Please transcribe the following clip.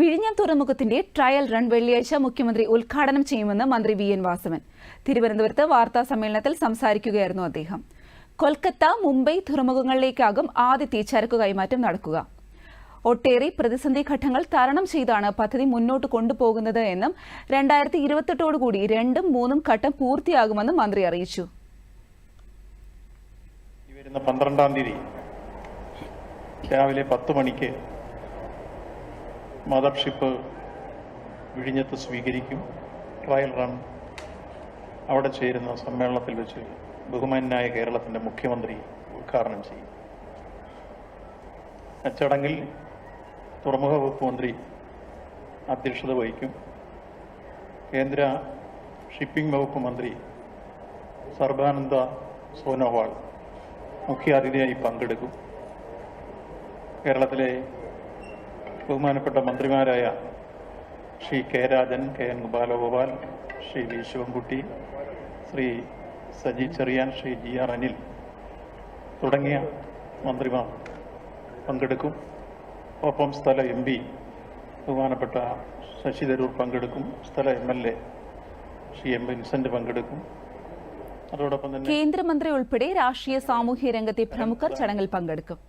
വിഴിഞ്ഞം തുറമുഖത്തിന്റെ trial run വെള്ളിയാഴ്ച മുഖ്യമന്ത്രി ഉദ്ഘാടനം ചെയ്യുമെന്ന് മന്ത്രി വി എൻ വാസവൻ. തിരുവനന്തപുരത്ത് വാർത്താ സമ്മേളനത്തിൽ സംസാരിക്കുകയായിരുന്നു അദ്ദേഹം. കൊൽക്കത്ത മുംബൈ തുറമുഖങ്ങളിലേക്കാകും ആദ്യത്തെ ചരക്കു കൈമാറ്റം നടക്കുക. ഒട്ടേറെ പ്രതിസന്ധി ഘട്ടങ്ങൾ തരണം ചെയ്താണ് പദ്ധതി മുന്നോട്ട് കൊണ്ടുപോകുന്നത് എന്നും രണ്ടായിരത്തി ഇരുപത്തെട്ടോടുകൂടി രണ്ടും മൂന്നും ഘട്ടം പൂർത്തിയാകുമെന്നും മന്ത്രി അറിയിച്ചു. തീയതി രാവിലെ പത്ത് മണിക്ക് മദർഷിപ്പ് വിഴിഞ്ഞത്ത് സ്വീകരിക്കും. ട്രയൽ റൺ അവിടെ ചേരുന്ന സമ്മേളനത്തിൽ വെച്ച് ബഹുമാനായ കേരളത്തിന്റെ മുഖ്യമന്ത്രി ഉദ്ഘാടനം ചെയ്യും. അച്ചടങ്ങിൽ തുറമുഖ വകുപ്പ് മന്ത്രി അധ്യക്ഷത വഹിക്കും. കേന്ദ്ര ഷിപ്പിംഗ് വകുപ്പ് മന്ത്രി സർബാനന്ദ സോനോവാൾ മുഖ്യാതിഥിയായി പങ്കെടുക്കും. കേരളത്തിലെ ബഹുമാനപ്പെട്ട മന്ത്രിമാരായ Shri K Rajan K N Gopalagopal Shri V Sivankutty Shri Saji Cherian Shri G R Anil തുടങ്ങിയ മന്ത്രിമാർ പങ്കെടുക്കും. ഒപ്പം സ്ഥല എം പി ബഹുമാനപ്പെട്ട ശശി തരൂർ പങ്കെടുക്കും. സ്ഥല M L A Shri M Vincent പങ്കെടുക്കും. അതോടൊപ്പം തന്നെ കേന്ദ്രമന്ത്രി ഉൾപ്പെടെ രാഷ്ട്രീയ സാമൂഹ്യ രംഗത്തെ പ്രമുഖർ ചടങ്ങിൽ പങ്കെടുക്കും.